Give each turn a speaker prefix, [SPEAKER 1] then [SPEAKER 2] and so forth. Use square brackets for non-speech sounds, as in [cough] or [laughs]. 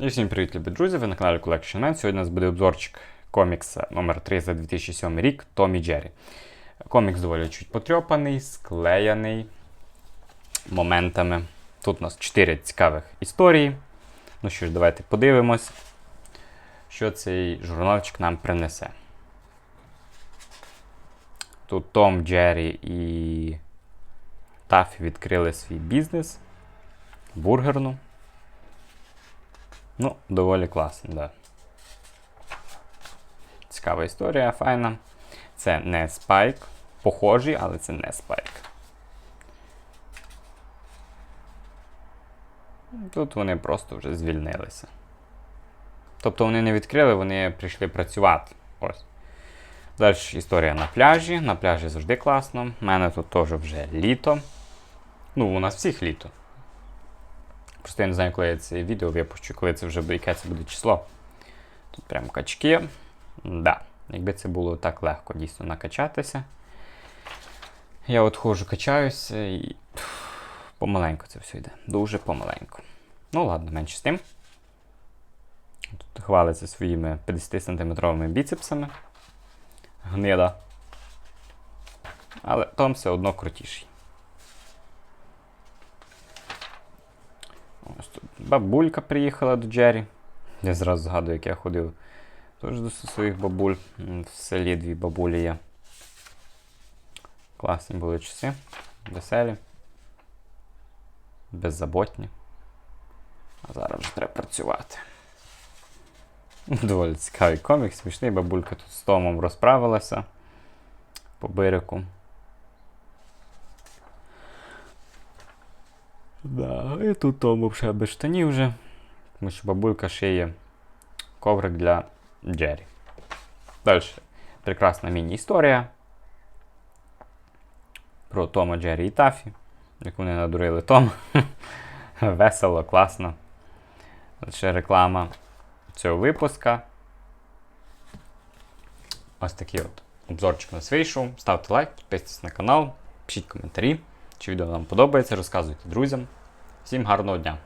[SPEAKER 1] І всім привіт, любі друзі! Ви на каналі Collection Man. Сьогодні у нас буде обзорчик комікса номер 3 за 2007 рік Томі Джері. Комікс доволі чуть потрьопаний, склеєний моментами. Тут у нас 4 цікавих історії. Ну що ж, давайте подивимось, що цей журналчик нам принесе. Тут Том, Джері і Тафі відкрили свій бізнес. Бургерну. Ну, доволі класно, да. Цікава історія, файна. Це не спайк. Похожий, але це не спайк. Тут вони просто вже звільнилися. Тобто вони не відкрили, вони прийшли працювати. Ось. Далі історія на пляжі. На пляжі завжди класно. У мене тут теж вже літо. Ну, у нас всіх літо. Просто я не знаю, коли я це відео випущу, коли це вже яке це буде число. Тут прям качки. Да. Якби це було так легко дійсно накачатися. Я от ходжу, качаюся і пф, помаленьку це все йде. Дуже помаленьку. Ну ладно, менше з тим. Тут хвалиться своїми 50-сантиметровими біцепсами. Гнида. Але Том все одно крутіший. Ось тут бабулька приїхала до Джері. Я зразу згадую, як я ходив теж до своїх бабуль. В селі дві бабулі є. Класні були часи. Веселі. Беззаботні. А зараз вже треба працювати. Доволі цікавий комік, смішний. Бабулька тут з Томом розправилася по бирику. Да, і тут Том взагалі без штанів вже. Тому що бабулька шиє коврик для Джері. Далі. Прекрасна міні-історія про Тома, Джері і Тафі. Як вони надурили Тома. [laughs] Весело, класно. Ще реклама цього випуска. Ось такий от обзорчик у нас вийшов. Ставте лайк, підписуйтесь на канал, пишіть коментарі. Чи відео вам подобається, розказуйте друзям. Всім гарного дня!